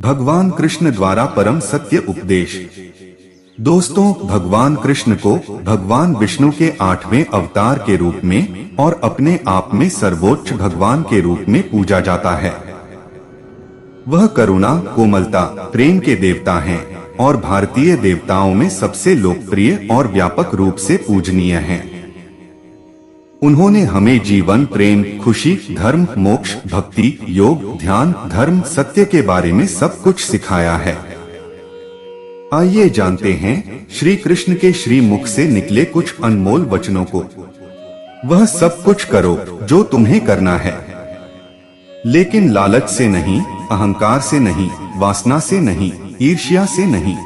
भगवान कृष्ण द्वारा परम सत्य उपदेश दोस्तों, भगवान कृष्ण को भगवान विष्णु के आठवें अवतार के रूप में और अपने आप में सर्वोच्च भगवान के रूप में पूजा जाता है वह करुणा, कोमलता, प्रेम के देवता हैं और भारतीय देवताओं में सबसे लोकप्रिय और व्यापक रूप से पूजनीय हैं। उन्होंने हमें जीवन, प्रेम, खुशी, धर्म, मोक्ष, भक्ति, योग, ध्यान, धर्म, सत्य के बारे में सब कुछ सिखाया है। आइए जानते हैं श्री कृष्ण के श्री मुख से निकले कुछ अनमोल वचनों को। वह सब कुछ करो, जो तुम्हें करना है। लेकिन लालच से नहीं, अहंकार से नहीं, वासना से नहीं, ईर्ष्या से नहीं,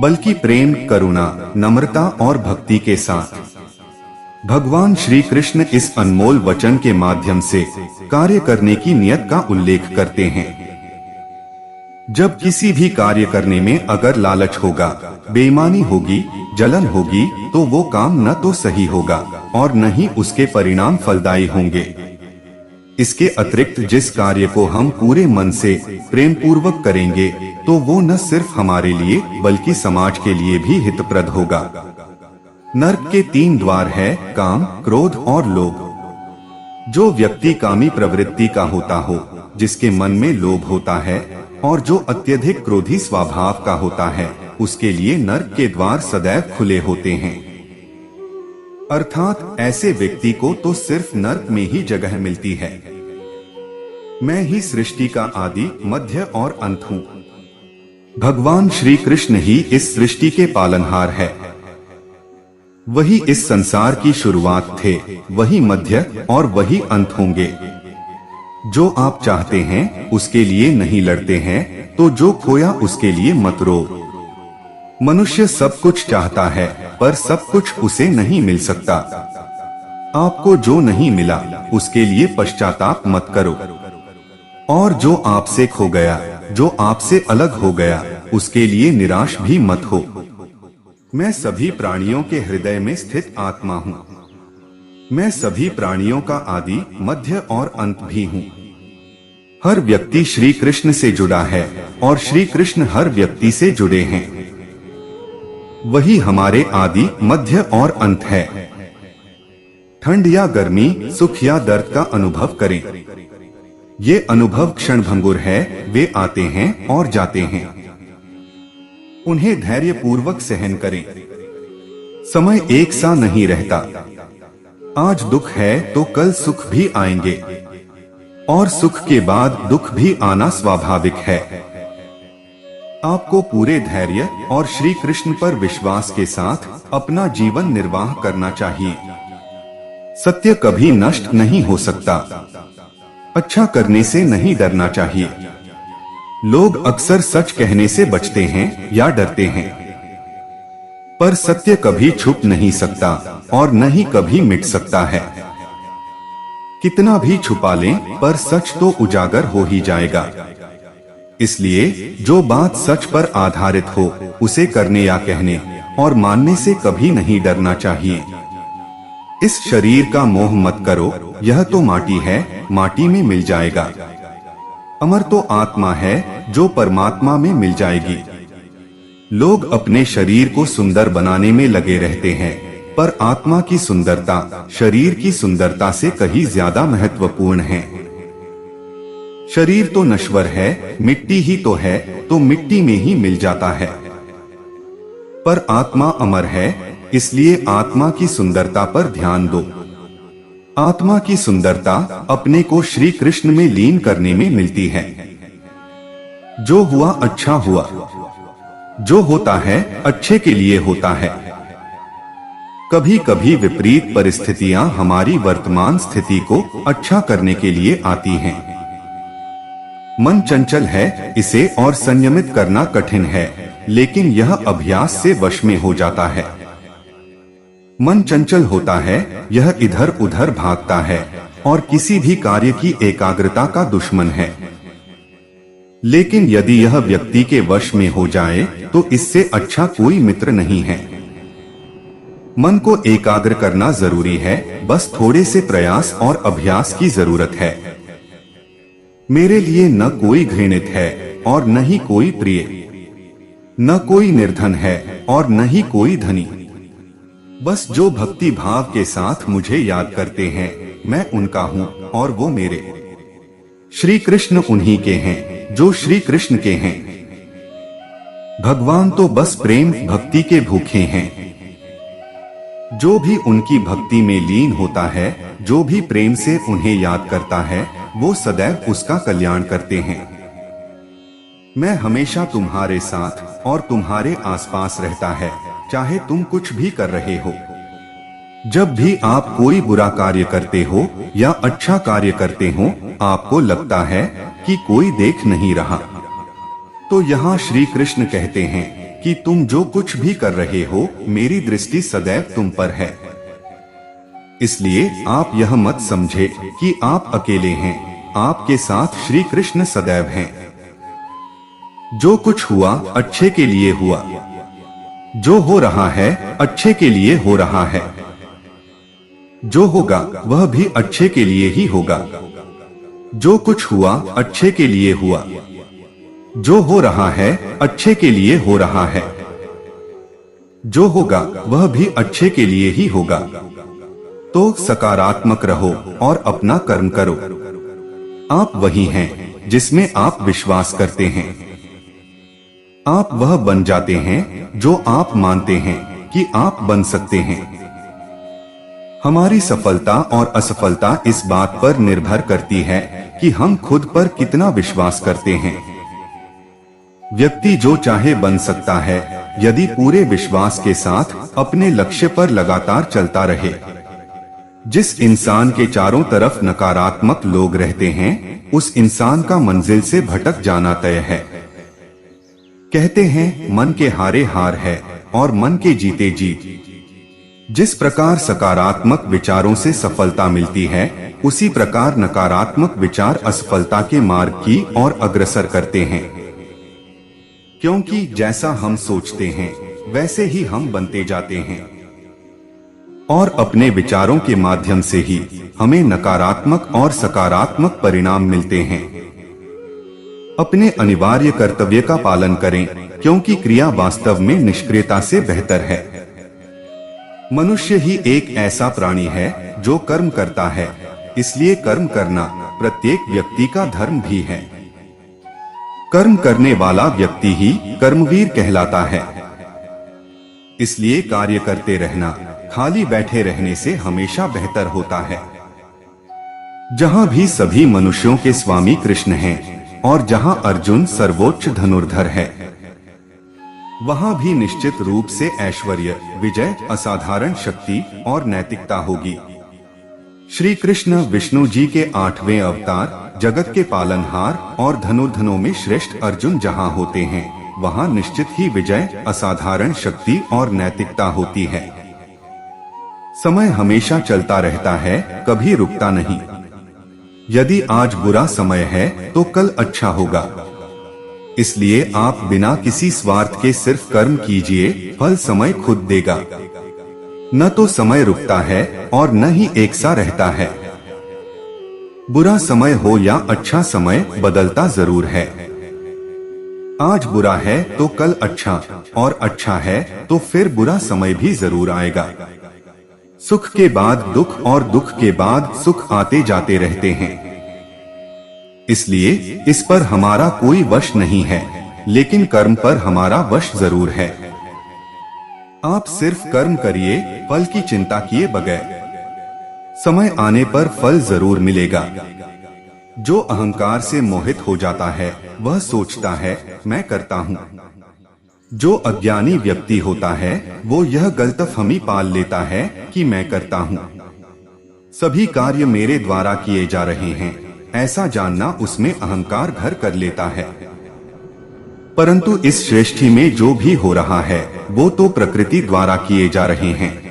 बल्कि प्रेम, करुणा, नम्रता और भक्ति के साथ। भगवान श्री कृष्ण इस अनमोल वचन के माध्यम से कार्य करने की नियत का उल्लेख करते हैं। जब किसी भी कार्य करने में अगर लालच होगा, बेईमानी होगी, जलन होगी तो वो काम न तो सही होगा और न ही उसके परिणाम फलदायी होंगे। इसके अतिरिक्त जिस कार्य को हम पूरे मन से प्रेम पूर्वक करेंगे तो वो न सिर्फ़ हमारे लिए, बल्कि समाज के लिए भी हितप्रद होगा। नर्क के तीन द्वार है, काम, क्रोध और लोभ। जो व्यक्ति कामी प्रवृत्ति का होता हो, जिसके मन में लोभ होता है, और जो अत्यधिक क्रोधी स्वभाव का होता है, उसके लिए नर्क के द्वार सदैव खुले होते हैं। अर्थात ऐसे व्यक्ति को तो सिर्फ़ नर्क में ही जगह मिलती है। मैं ही सृष्टि का आदि, मध्य और अंत हूँ। भगवान श्री कृष्ण ही इस सृष्टि के पालनहार है। वही इस संसार की शुरुआत थे, वही मध्य और वही अंत होंगे। जो आप चाहते हैं, उसके लिए नहीं लड़ते हैं तो जो खोया, उसके लिए मत रो। मनुष्य सब कुछ चाहता है, पर सब कुछ उसे नहीं मिल सकता। आपको जो नहीं मिला, उसके लिए पश्चाताप मत करो। और जो आपसे खो गया, जो आपसे अलग हो गया, उसके लिए निराश भी मत हो। मैं सभी प्राणियों के हृदय में स्थित आत्मा हूँ। मैं सभी प्राणियों का आदि मध्य और अंत भी हूँ। हर व्यक्ति श्री कृष्ण से जुड़ा है और श्री कृष्ण हर व्यक्ति से जुड़े हैं। वही हमारे आदि मध्य और अंत है। ठंड या गर्मी, सुख या दर्द का अनुभव करें। ये अनुभव क्षण है, वे आते हैं और जाते हैं। उन्हें धैर्य पूर्वक सहन करें। समय एक सा नहीं रहता। आज दुख है तो कल सुख भी आएँगे। और सुख के बाद दुख भी आना स्वाभाविक है। आपको पूरे धैर्य और श्री कृष्ण पर विश्वास के साथ अपना जीवन निर्वाह करना चाहिए। सत्य कभी नष्ट नहीं हो सकता। अच्छा करने से नहीं डरना चाहिए। लोग अक्सर सच कहने से बचते हैं या डरते हैं। पर सत्य कभी छुप नहीं सकता और न ही कभी मिट सकता है। कितना भी छुपा लें, पर सच तो उजागर हो ही जाएगा। इसलिए, जो बात सच पर आधारित हो, उसे करने या कहने और मानने से कभी नहीं डरना चाहिए। इस शरीर का मोह मत करो, यह तो माटी है, माटी में मिल जाएगा। अमर तो आत्मा है जो परमात्मा में मिल जाएगी। लोग अपने शरीर को सुंदर बनाने में लगे रहते हैं, पर आत्मा की सुंदरता, शरीर की सुंदरता से कहीं ज़्यादा महत्वपूर्ण है। शरीर तो नश्वर है, मिट्टी ही तो है तो मिट्टी में ही मिल जाता है। पर आत्मा अमर है, इसलिए आत्मा की सुंदरता पर ध्यान दो। आत्मा की सुंदरता अपने को श्री कृष्ण में लीन करने में मिलती है। जो हुआ अच्छा हुआ। जो होता है, अच्छे के लिए होता है। कभी कभी विपरीत परिस्थितियाँ हमारी वर्तमान स्थिति को अच्छा करने के लिए आती हैं। मन चंचल है, इसे और संयमित करना कठिन है, लेकिन यह अभ्यास से वश में हो जाता है। मन चंचल होता है, यह इधर उधर भागता है, और किसी भी कार्य की एकाग्रता का दुश्मन है। लेकिन यदि यह व्यक्ति के वश में हो जाए तो इससे अच्छा कोई मित्र नहीं है। मन को एकाग्र करना ज़रूरी है, बस थोड़े से प्रयास और अभ्यास की ज़रूरत है। मेरे लिए न कोई घृणित है, और न ही कोई प्रिय। न कोई निर्धन है, और न ही कोई धनी। बस जो भक्ति भाव के साथ मुझे याद करते हैं, मैं उनका हूँ और वो मेरे। श्री कृष्ण उन्हीं के हैं, जो श्री कृष्ण के हैं। भगवान तो बस प्रेम भक्ति के भूखे हैं। जो भी उनकी भक्ति में लीन होता है, जो भी प्रेम से उन्हें याद करता है, वो सदैव उसका कल्याण करते हैं। मैं हमेशा तुम्हारे साथ और तुम्हारे आसपास रहता है। चाहे तुम कुछ भी कर रहे हो। जब भी आप कोई बुरा कार्य करते हो या अच्छा कार्य करते हो, आपको लगता है कि कोई देख नहीं रहा। तो यहाँ श्री कृष्ण कहते हैं कि तुम जो कुछ भी कर रहे हो, मेरी दृष्टि सदैव तुम पर है। इसलिए आप यह मत समझे कि आप अकेले हैं, आपके साथ श्री कृष्ण सदैव हैं। जो कुछ हुआ, अच्छे के लिए हुआ। जो हो रहा है, अच्छे के लिए हो रहा है। जो होगा, वह भी अच्छे के लिए ही होगा। जो कुछ हुआ, अच्छे के लिए हुआ। जो हो रहा है, अच्छे के लिए हो रहा है। जो होगा, वह भी अच्छे के लिए ही होगा। तो सकारात्मक रहो और अपना कर्म करो। आप वही हैं जिसमें आप विश्वास करते हैं। आप वह बन जाते हैं जो आप मानते हैं कि आप बन सकते हैं। हमारी सफलता और असफलता इस बात पर निर्भर करती है कि हम खुद पर कितना विश्वास करते हैं। व्यक्ति जो चाहे बन सकता है, यदि पूरे विश्वास के साथ अपने लक्ष्य पर लगातार चलता रहे। जिस इंसान के चारों तरफ़ नकारात्मक लोग रहते हैं, उस इंसान का मंजिल से भटक जाना तय है। कहते हैं, मन के हारे हार है और मन के जीते जीत जिस प्रकार सकारात्मक विचारों से सफलता मिलती है, उसी प्रकार नकारात्मक विचार असफलता के मार्ग की ओर अग्रसर करते हैं। क्योंकि जैसा हम सोचते हैं, वैसे ही हम बनते जाते हैं। और अपने विचारों के माध्यम से ही हमें नकारात्मक और सकारात्मक परिणाम मिलते हैं। अपने अनिवार्य कर्तव्य का पालन करें क्योंकि क्रिया वास्तव में निष्क्रियता से बेहतर है। मनुष्य ही एक ऐसा प्राणी है जो कर्म करता है। इसलिए कर्म करना प्रत्येक व्यक्ति का धर्म भी है। कर्म करने वाला व्यक्ति ही कर्मवीर कहलाता है। इसलिए कार्य करते रहना खाली बैठे रहने से हमेशा बेहतर होता है। जहाँ भी सभी मनुष्यों के स्वामी कृष्ण हैं, और जहाँ अर्जुन सर्वोच्च धनुर्धर है। वहाँ भी निश्चित रूप से ऐश्वर्य, विजय, असाधारण शक्ति और नैतिकता होगी। श्री कृष्ण विष्णु जी के आठवें अवतार, जगत के पालनहार और धनुर्धनों में श्रेष्ठ अर्जुन जहाँ होते हैं, वहाँ निश्चित ही विजय, असाधारण शक्ति और नैतिकता होती है। समय हमेशा चलता रहता है, कभी रुकता नहीं। यदि आज बुरा समय है तो कल अच्छा होगा। इसलिए आप बिना किसी स्वार्थ के सिर्फ़ कर्म कीजिए, फल समय खुद देगा। न तो समय रुकता है, और न ही एक सा रहता है। बुरा समय हो या अच्छा समय, बदलता ज़रूर है। आज बुरा है तो कल अच्छा और अच्छा है तो फिर बुरा समय भी ज़रूर आएगा। सुख के बाद दुख और दुख के बाद सुख आते जाते रहते हैं। इसलिए इस पर हमारा कोई वश नहीं है, लेकिन कर्म पर हमारा वश ज़रूर है। आप सिर्फ़ कर्म करिए, फल की चिंता किए बगैर। समय आने पर फल ज़रूर मिलेगा। जो अहंकार से मोहित हो जाता है, वह सोचता है, मैं करता हूँ। जो अज्ञानी व्यक्ति होता है, वो यह गलतफहमी पाल लेता है कि मैं करता हूँ। सभी कार्य मेरे द्वारा किए जा रहे हैं, ऐसा जानना उसमें अहंकार घर कर लेता है। परंतु इस श्रेष्ठी में जो भी हो रहा है, वो तो प्रकृति द्वारा किए जा रहे हैं।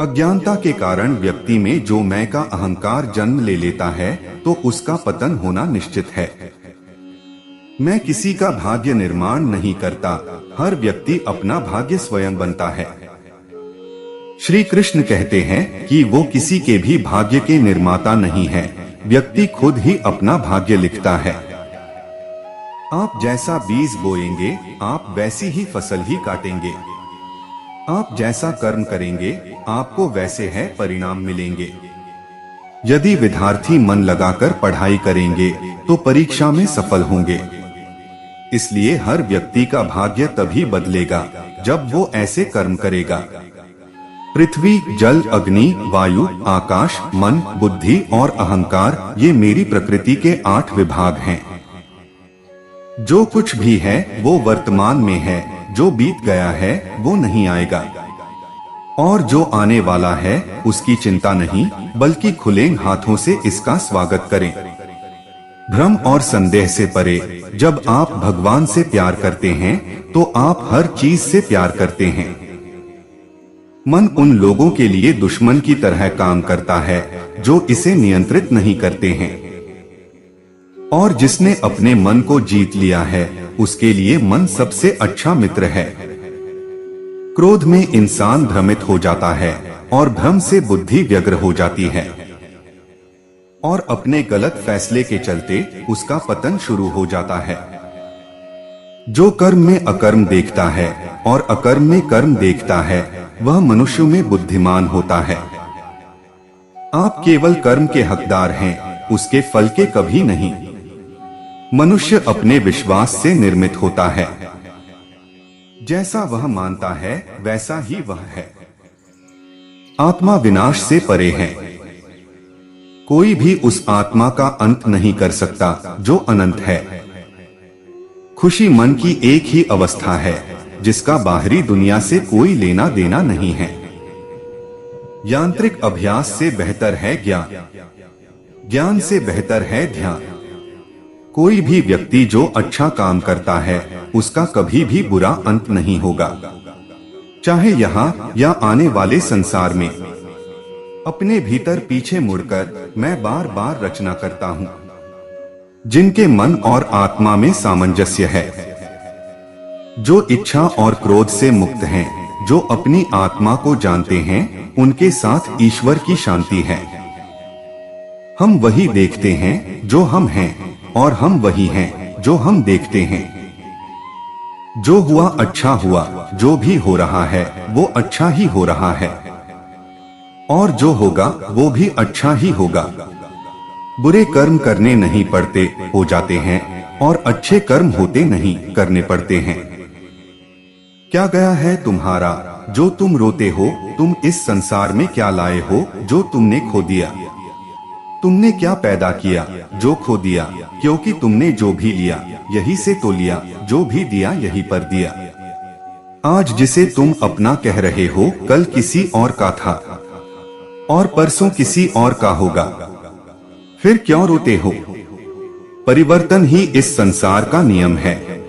अज्ञानता के कारण व्यक्ति में जो मैं का अहंकार जन्म ले लेता है तो उसका पतन होना निश्चित है। मैं किसी का भाग्य निर्माण नहीं करता। हर व्यक्ति अपना भाग्य स्वयं बनता है। श्री कृष्ण कहते हैं कि वो किसी के भी भाग्य के निर्माता नहीं है। व्यक्ति खुद ही अपना भाग्य लिखता है। आप जैसा बीज बोएँगे, आप वैसी ही फ़सल ही काटेंगे। आप जैसा कर्म करेंगे, आपको वैसे है परिणाम मिलेंगे। यदि विद्यार्थी मन लगाकर पढ़ाई करेंगे तो परीक्षा में सफल होंगे। इसलिए हर व्यक्ति का भाग्य तभी बदलेगा जब वो ऐसे कर्म करेगा। पृथ्वी, जल, अग्नि, वायु, आकाश, मन, बुद्धि और अहंकार, ये मेरी प्रकृति के आठ विभाग हैं। जो कुछ भी है, वो वर्तमान में है, जो बीत गया है, वो नहीं आएगा। और जो आने वाला है, उसकी चिंता नहीं, बल्कि खुले हाथों से इसका स्वागत करें। भ्रम और संदेह से परे जब आप भगवान से प्यार करते हैं तो आप हर चीज़ से प्यार करते हैं। मन उन लोगों के लिए दुश्मन की तरह काम करता है, जो इसे नियंत्रित नहीं करते हैं। और जिसने अपने मन को जीत लिया है, उसके लिए मन सबसे अच्छा मित्र है। क्रोध में इंसान भ्रमित हो जाता है, और भ्रम से बुद्धि व्यग्र हो जाती है। और अपने गलत फैसले के चलते उसका पतन शुरू हो जाता है। जो कर्म में अकर्म देखता है और अकर्म में कर्म देखता है, वह मनुष्य में बुद्धिमान होता है। आप केवल कर्म के हकदार हैं, उसके फल के कभी नहीं। मनुष्य अपने विश्वास से निर्मित होता है। जैसा वह मानता है, वैसा ही वह है। आत्मा विनाश से परे है। कोई भी उस आत्मा का अंत नहीं कर सकता, जो अनंत है। खुशी मन की एक ही अवस्था है, जिसका बाहरी दुनिया से कोई लेना देना नहीं है। यांत्रिक अभ्यास से बेहतर है ज्ञान। ज्ञान से बेहतर है ध्यान। कोई भी व्यक्ति जो अच्छा काम करता है, उसका कभी भी बुरा अंत नहीं होगा। चाहे यहाँ या आने वाले संसार में अपने भीतर पीछे मुड़कर मैं बार बार रचना करता हूँ जिनके मन और आत्मा में सामंजस्य है। जो इच्छा और क्रोध से मुक्त हैं, जो अपनी आत्मा को जानते हैं उनके साथ ईश्वर की शांति है। हम वही देखते हैं जो हम हैं और हम वही हैं जो हम देखते हैं। जो हुआ अच्छा हुआ जो भी हो रहा है वो अच्छा ही हो रहा है। और जो होगा, वो भी अच्छा ही होगा। बुरे कर्म करने नहीं पड़ते, हो जाते हैं, और अच्छे कर्म होते नहीं, करने पड़ते हैं। क्या गया है तुम्हारा? जो तुम रोते हो, तुम इस संसार में क्या लाए हो, जो तुमने खो दिया? तुमने क्या पैदा किया, जो खो दिया? क्योंकि तुमने जो भी लिया, यही से तो लिया, जो भी दिया, यही पर दिया। आज जिसे तुम अपना कह रहे हो, कल किसी और का था। और परसों किसी और का होगा। फिर क्यों रोते हो? परिवर्तन ही इस संसार का नियम है।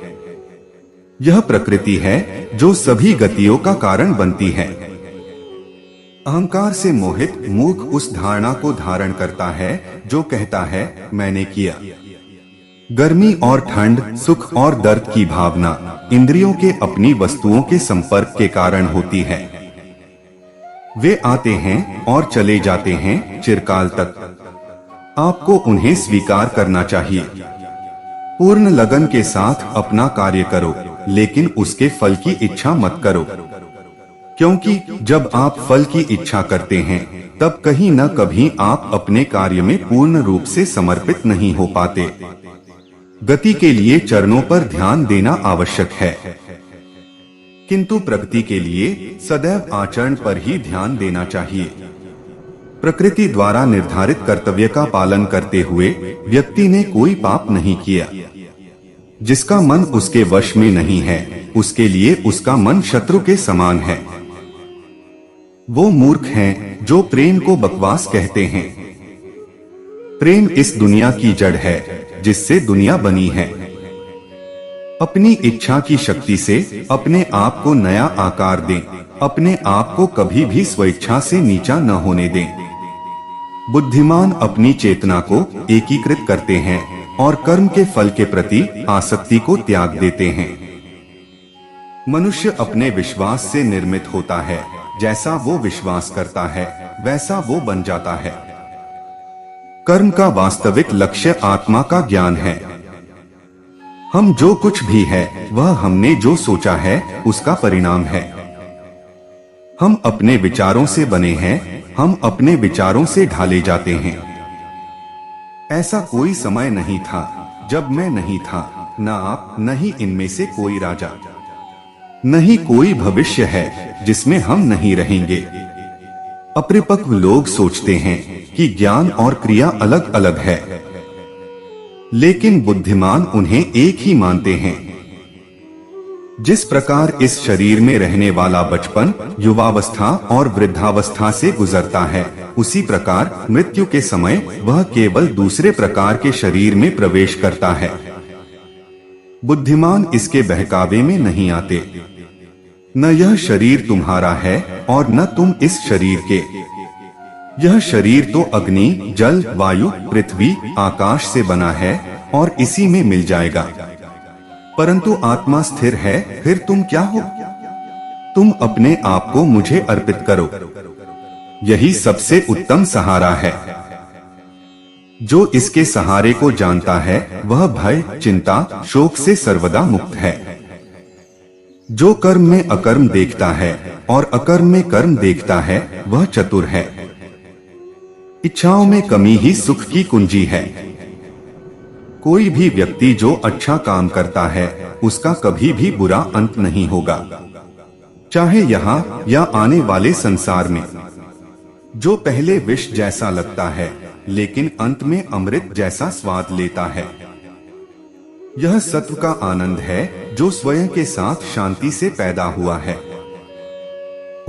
यह प्रकृति है जो सभी गतियों का कारण बनती है। अहंकार से मोहित मूर्ख उस धारणा को धारण करता है, जो कहता है, मैंने किया। गर्मी और ठंड, सुख और दर्द की भावना, इंद्रियों के अपनी वस्तुओं के संपर्क के कारण होती है। वे आते हैं और चले जाते हैं चिरकाल तक। आपको उन्हें स्वीकार करना चाहिए। पूर्ण लगन के साथ अपना कार्य करो, लेकिन उसके फल की इच्छा मत करो। क्योंकि जब आप फल की इच्छा करते हैं, तब कहीं न कभी आप अपने कार्य में पूर्ण रूप से समर्पित नहीं हो पाते। गति के लिए चरणों पर ध्यान देना आवश्यक है। किंतु प्रगति के लिए सदैव आचरण पर ही ध्यान देना चाहिए। प्रकृति द्वारा निर्धारित कर्तव्य का पालन करते हुए व्यक्ति ने कोई पाप नहीं किया। जिसका मन उसके वश में नहीं है, उसके लिए उसका मन शत्रु के समान है। वो मूर्ख हैं जो प्रेम को बकवास कहते हैं। प्रेम इस दुनिया की जड़ है, जिससे दुनिया बनी है। अपनी इच्छा की शक्ति से अपने आप को नया आकार दें। अपने आप को कभी भी स्वेच्छा से नीचा न होने दें। बुद्धिमान अपनी चेतना को एकीकृत करते हैं और कर्म के फल के प्रति आसक्ति को त्याग देते हैं। मनुष्य अपने विश्वास से निर्मित होता है। जैसा वो विश्वास करता है, वैसा वो बन जाता है। कर्म का वास्तविक लक्ष्य आत्मा का ज्ञान है। हम जो कुछ भी है, वह हमने जो सोचा है, उसका परिणाम है। हम अपने विचारों से बने हैं, हम अपने विचारों से ढाले जाते हैं। ऐसा कोई समय नहीं था, जब मैं नहीं था, न आप, न ही इनमें से कोई राजा। नहीं कोई भविष्य है, जिसमें हम नहीं रहेंगे। अपरिपक्व लोग सोचते हैं कि ज्ञान और क्रिया अलग अलग है। लेकिन बुद्धिमान उन्हें एक ही मानते हैं। जिस प्रकार इस शरीर में रहने वाला बचपन, युवावस्था और वृद्धावस्था से गुजरता है, उसी प्रकार मृत्यु के समय वह केवल दूसरे प्रकार के शरीर में प्रवेश करता है। बुद्धिमान इसके बहकावे में नहीं आते। न यह शरीर तुम्हारा है और न तुम इस शरीर के। यह शरीर तो अग्नि, जल, वायु, पृथ्वी, आकाश से बना है और इसी में मिल जाएगा। परंतु आत्मा स्थिर है, फिर तुम क्या हो? तुम अपने आप को मुझे अर्पित करो। यही सबसे उत्तम सहारा है। जो इसके सहारे को जानता है, वह भय, चिंता, शोक से सर्वदा मुक्त है। जो कर्म में अकर्म देखता है और अकर्म में कर्म देखता है, वह चतुर है। इच्छाओं में कमी ही सुख की कुंजी है। कोई भी व्यक्ति जो अच्छा काम करता है, उसका कभी भी बुरा अंत नहीं होगा। चाहे यहाँ या आने वाले संसार में। जो पहले विष जैसा लगता है, लेकिन अंत में अमृत जैसा स्वाद लेता है। यह सत्व का आनंद है, जो स्वयं के साथ शांति से पैदा हुआ है।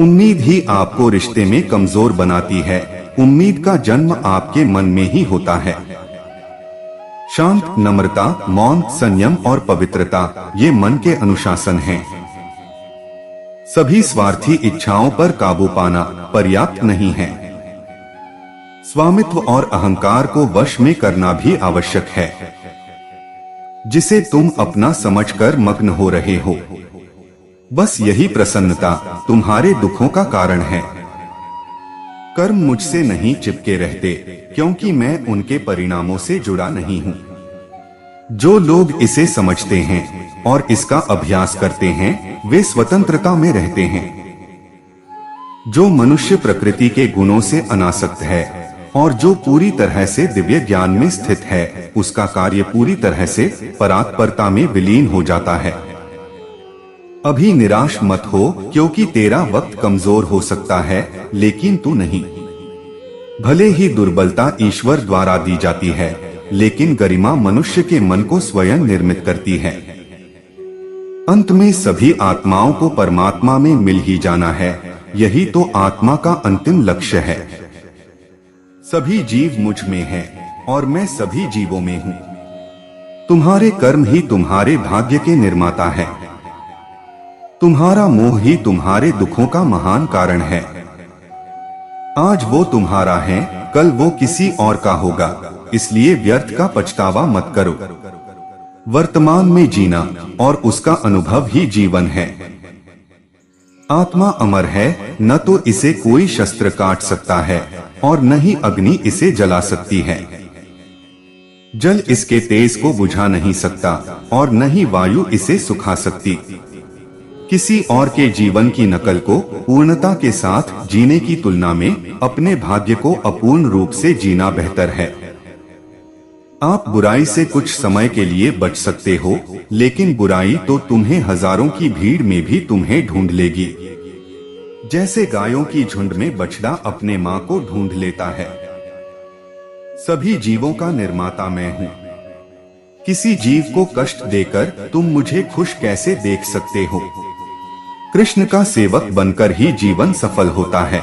उम्मीद ही आपको रिश्ते में कमज़ोर बनाती है। उम्मीद का जन्म आपके मन में ही होता है। शांत, नम्रता, मौन, संयम और पवित्रता, ये मन के अनुशासन हैं। सभी स्वार्थी इच्छाओं पर काबू पाना पर्याप्त नहीं है। स्वामित्व और अहंकार को वश में करना भी आवश्यक है। जिसे तुम अपना समझकर मग्न हो रहे हो। बस यही प्रसन्नता तुम्हारे दुखों का कारण है। कर्म मुझसे नहीं चिपके रहते, क्योंकि मैं उनके परिणामों से जुड़ा नहीं हूँ। जो लोग इसे समझते हैं और इसका अभ्यास करते हैं, वे स्वतंत्रता में रहते हैं। जो मनुष्य प्रकृति के गुणों से अनासक्त है और जो पूरी तरह से दिव्य ज्ञान में स्थित है, उसका कार्य पूरी तरह से परात्परता में विलीन हो जाता है। अभी निराश मत हो, क्योंकि तेरा वक्त कमज़ोर हो सकता है, लेकिन तू नहीं। भले ही दुर्बलता ईश्वर द्वारा दी जाती है, लेकिन गरिमा मनुष्य के मन को स्वयं निर्मित करती है। अंत में सभी आत्माओं को परमात्मा में मिल ही जाना है, यही तो आत्मा का अंतिम लक्ष्य है। सभी जीव मुझमें है, और मैं सभी जीवों में हूँ। तुम्हारे कर्म ही तुम्हारे भाग्य के निर्माता है। तुम्हारा मोह ही तुम्हारे दुखों का महान कारण है। आज वो तुम्हारा है, कल वो किसी और का होगा, इसलिए व्यर्थ का पछतावा मत करो। वर्तमान में जीना और उसका अनुभव ही जीवन है। आत्मा अमर है, न तो इसे कोई शस्त्र काट सकता है, और न ही अग्नि इसे जला सकती है। जल इसके तेज को बुझा नहीं सकता, और न ही वायु इसे सुखा सकती। किसी और के जीवन की नकल को पूर्णता के साथ जीने की तुलना में अपने भाग्य को अपूर्ण रूप से जीना बेहतर है। आप बुराई से कुछ समय के लिए बच सकते हो, लेकिन बुराई तो तुम्हें हज़ारों की भीड़ में भी तुम्हें ढूंढ लेगी। जैसे गायों की झुंड में बछड़ा अपने माँ को ढूंढ लेता है। सभी जीवों का निर्माता मैं हूँ। किसी जीव को कष्ट देकर तुम मुझे खुश कैसे देख सकते हो? कृष्ण का सेवक बनकर ही जीवन सफल होता है।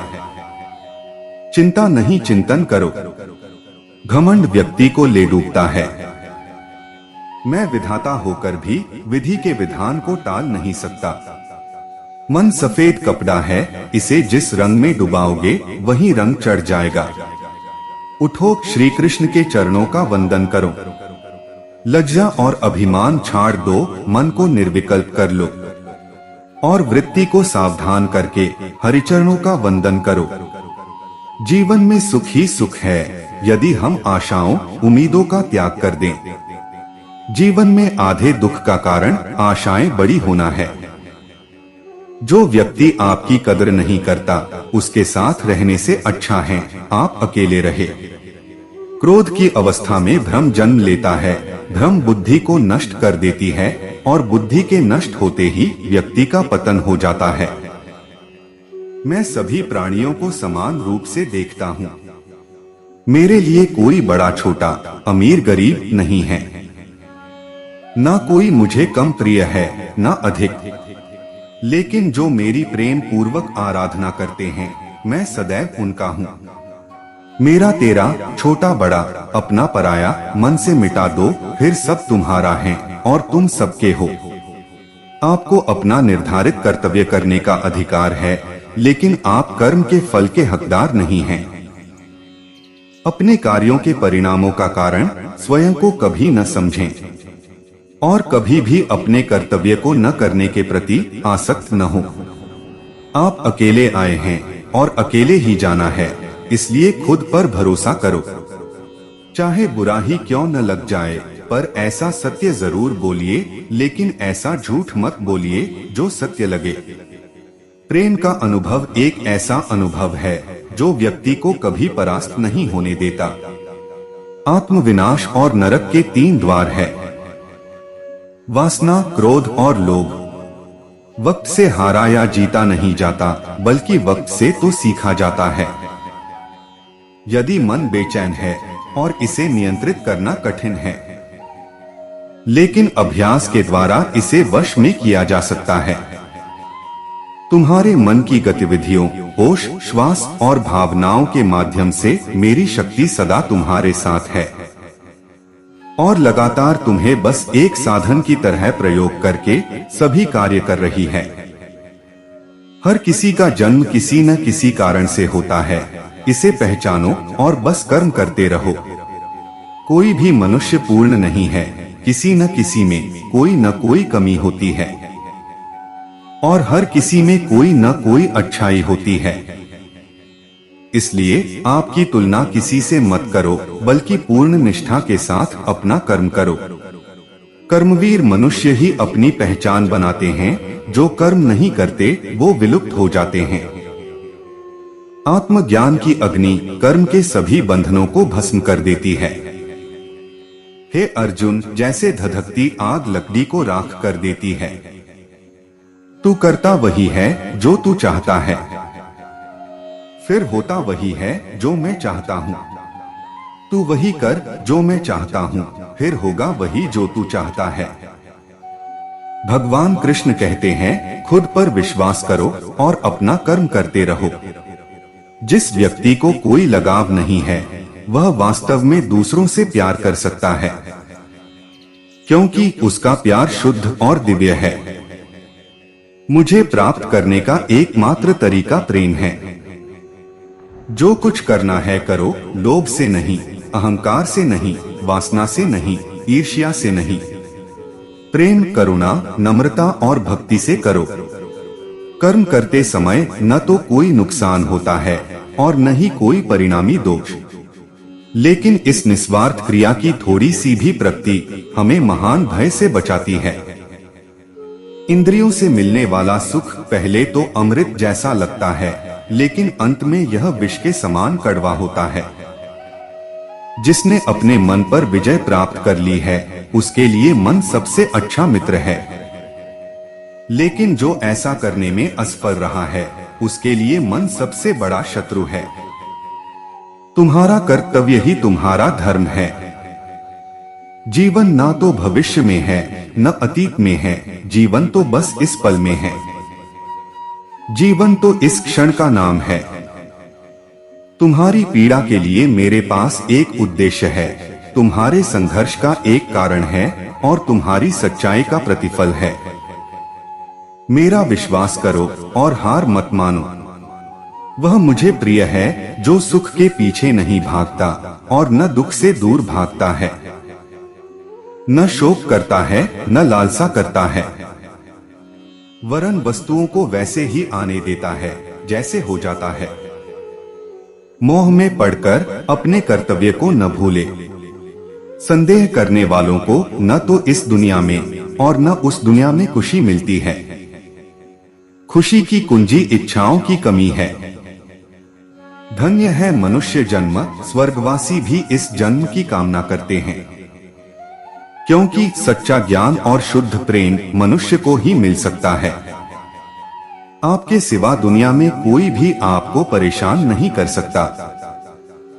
चिंता नहीं, चिंतन करो। घमंड व्यक्ति को ले डूबता है। मैं विधाता होकर भी विधि के विधान को टाल नहीं सकता। मन सफ़ेद कपड़ा है, इसे जिस रंग में डुबाओगे, वही रंग चढ़ जाएगा। उठो श्री कृष्ण के चरणों का वंदन करो। लज्जा और अभिमान छाड़ दो, मन को निर्विकल्प कर लो। और वृत्ति को सावधान करके हरिचरणों का वंदन करो। जीवन में सुख ही सुख है, यदि हम आशाओं, उम्मीदों का त्याग कर दें। जीवन में आधे दुख का कारण आशाएँ बड़ी होना है। जो व्यक्ति आपकी कदर नहीं करता, उसके साथ रहने से अच्छा है, आप अकेले रहे। क्रोध की अवस्था में भ्रम जन्म लेता है। भ्रम बुद्धि को नष्ट कर देती है और बुद्धि के नष्ट होते ही व्यक्ति का पतन हो जाता है। मैं सभी प्राणियों को समान रूप से देखता हूँ। मेरे लिए कोई बड़ा छोटा, अमीर गरीब नहीं है। न कोई मुझे कम प्रिय है, न अधिक। लेकिन जो मेरी प्रेम पूर्वक आराधना करते हैं, मैं सदैव उनका हूँ। मेरा तेरा छोटा बड़ा अपना पराया मन से मिटा दो, फिर सब तुम्हारा है और तुम सबके हो। आपको अपना निर्धारित कर्तव्य करने का अधिकार है, लेकिन आप कर्म के फल के हकदार नहीं हैं। अपने कार्यों के परिणामों का कारण स्वयं को कभी न समझें, और कभी भी अपने कर्तव्य को न करने के प्रति आसक्त न हो। आप अकेले आए हैं और अकेले ही जाना है। इसलिए खुद पर भरोसा करो। चाहे बुरा ही क्यों न लग जाए, पर ऐसा सत्य ज़रूर बोलिए, लेकिन ऐसा झूठ मत बोलिए जो सत्य लगे। प्रेम का अनुभव एक ऐसा अनुभव है, जो व्यक्ति को कभी परास्त नहीं होने देता। आत्मविनाश और नरक के तीन द्वार है। वासना, क्रोध और लोभ। वक्त से हारा या जीता नहीं जाता, बल्कि वक्त से तो सीखा जाता है। यदि मन बेचैन है और इसे नियंत्रित करना कठिन है। लेकिन अभ्यास के द्वारा इसे वश में किया जा सकता है। तुम्हारे मन की गतिविधियों, होश, श्वास और भावनाओं के माध्यम से मेरी शक्ति सदा तुम्हारे साथ है। और लगातार तुम्हें बस एक साधन की तरह प्रयोग करके सभी कार्य कर रही है। हर किसी का जन्म किसी न किसी कारण से होता है। इसे पहचानो और बस कर्म करते रहो। कोई भी मनुष्य पूर्ण नहीं है। किसी न किसी में कोई न कोई कमी होती है। और हर किसी में कोई न कोई अच्छाई होती है। इसलिए आपकी तुलना किसी से मत करो, बल्कि पूर्ण निष्ठा के साथ अपना कर्म करो। कर्मवीर मनुष्य ही अपनी पहचान बनाते हैं। जो कर्म नहीं करते, वो विलुप्त हो जाते हैं। आत्मज्ञान की अग्नि कर्म के सभी बंधनों को भस्म कर देती है। हे अर्जुन, जैसे धधकती आग लकड़ी को राख कर देती है, तू करता वही है जो तू चाहता है। फिर होता वही है जो मैं चाहता हूँ। तू वही कर जो मैं चाहता हूँ, फिर होगा वही जो तू चाहता है। भगवान कृष्ण कहते हैं, खुद पर विश्वास करो और अपना कर्म करते रहो। जिस व्यक्ति को कोई लगाव नहीं है, वह वास्तव में दूसरों से प्यार कर सकता है, क्योंकि उसका प्यार शुद्ध और दिव्य है। मुझे प्राप्त करने का एकमात्र तरीका प्रेम है। जो कुछ करना है करो, लोभ से नहीं, अहंकार से नहीं, वासना से नहीं, ईर्ष्या से नहीं। प्रेम, करुणा, नम्रता और भक्ति से करो। कर्म करते समय न तो कोई नुकसान होता है और न ही कोई परिणामी दोष। लेकिन इस निस्वार्थ क्रिया की थोड़ी सी भी प्रगति हमें महान भय से बचाती है। इंद्रियों से मिलने वाला सुख पहले तो अमृत जैसा लगता है, लेकिन अंत में यह विष के समान कड़वा होता है। जिसने अपने मन पर विजय प्राप्त कर ली है, उसके लिए मन सबसे अच्छा मित्र है। लेकिन जो ऐसा करने में असफल रहा है, उसके लिए मन सबसे बड़ा शत्रु है। तुम्हारा कर्तव्य ही तुम्हारा धर्म है। जीवन ना तो भविष्य में है, न अतीत में है, जीवन तो बस इस पल में है। जीवन तो इस क्षण का नाम है। तुम्हारी पीड़ा के लिए मेरे पास एक उद्देश्य है, तुम्हारे संघर्ष का एक कारण है और तुम्हारी सच्चाई का प्रतिफल है। मेरा विश्वास करो और हार मत मानो। वह मुझे प्रिय है, जो सुख के पीछे नहीं भागता और न दुख से दूर भागता है। न शोक करता है, न लालसा करता है। वरन वस्तुओं को वैसे ही आने देता है, जैसे हो जाता है। मोह में पड़कर अपने कर्तव्य को न भूले। संदेह करने वालों को न तो इस दुनिया में और न उस दुनिया में खुशी मिलती है। खुशी की कुंजी इच्छाओं की कमी है। धन्य है मनुष्य जन्म, स्वर्गवासी भी इस जन्म की कामना करते हैं। क्योंकि सच्चा ज्ञान और शुद्ध प्रेम मनुष्य को ही मिल सकता है। आपके सिवा दुनिया में कोई भी आपको परेशान नहीं कर सकता।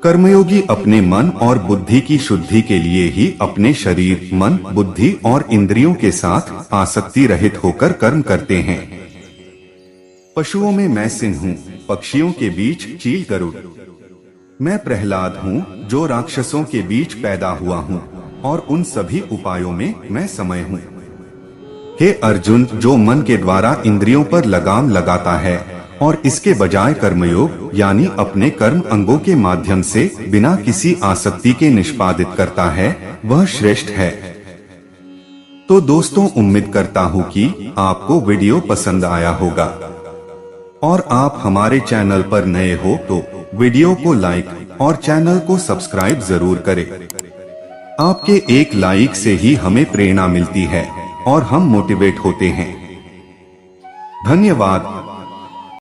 कर्मयोगी अपने मन और बुद्धि की शुद्धि के लिए ही अपने शरीर, मन, बुद्धि और इंद्रियों के साथ आसक्ति रहित होकर कर्म करते हैं। पशुओं में मैं सिंह हूँ, पक्षियों के बीच चील गरुड़ मैं प्रहलाद हूँ, जो राक्षसों के बीच पैदा हुआ हूँ, और उन सभी उपायों में मैं समय हूँ। हे अर्जुन, जो मन के द्वारा इंद्रियों पर लगाम लगाता है, और इसके बजाय कर्मयोग, यानी अपने कर्म अंगों के माध्यम से बिना किसी आसक्ति के निष्पादित करता है, वह श्रेष्ठ है। तो दोस्तों, उम्मीद करता हूँ कि आपको वीडियो पसंद आया होगा। और आप हमारे चैनल पर नए हो तो वीडियो को लाइक और चैनल को सब्सक्राइब ज़रूर करें। आपके एक लाइक से ही हमें प्रेरणा मिलती है और हम मोटिवेट होते हैं। धन्यवाद।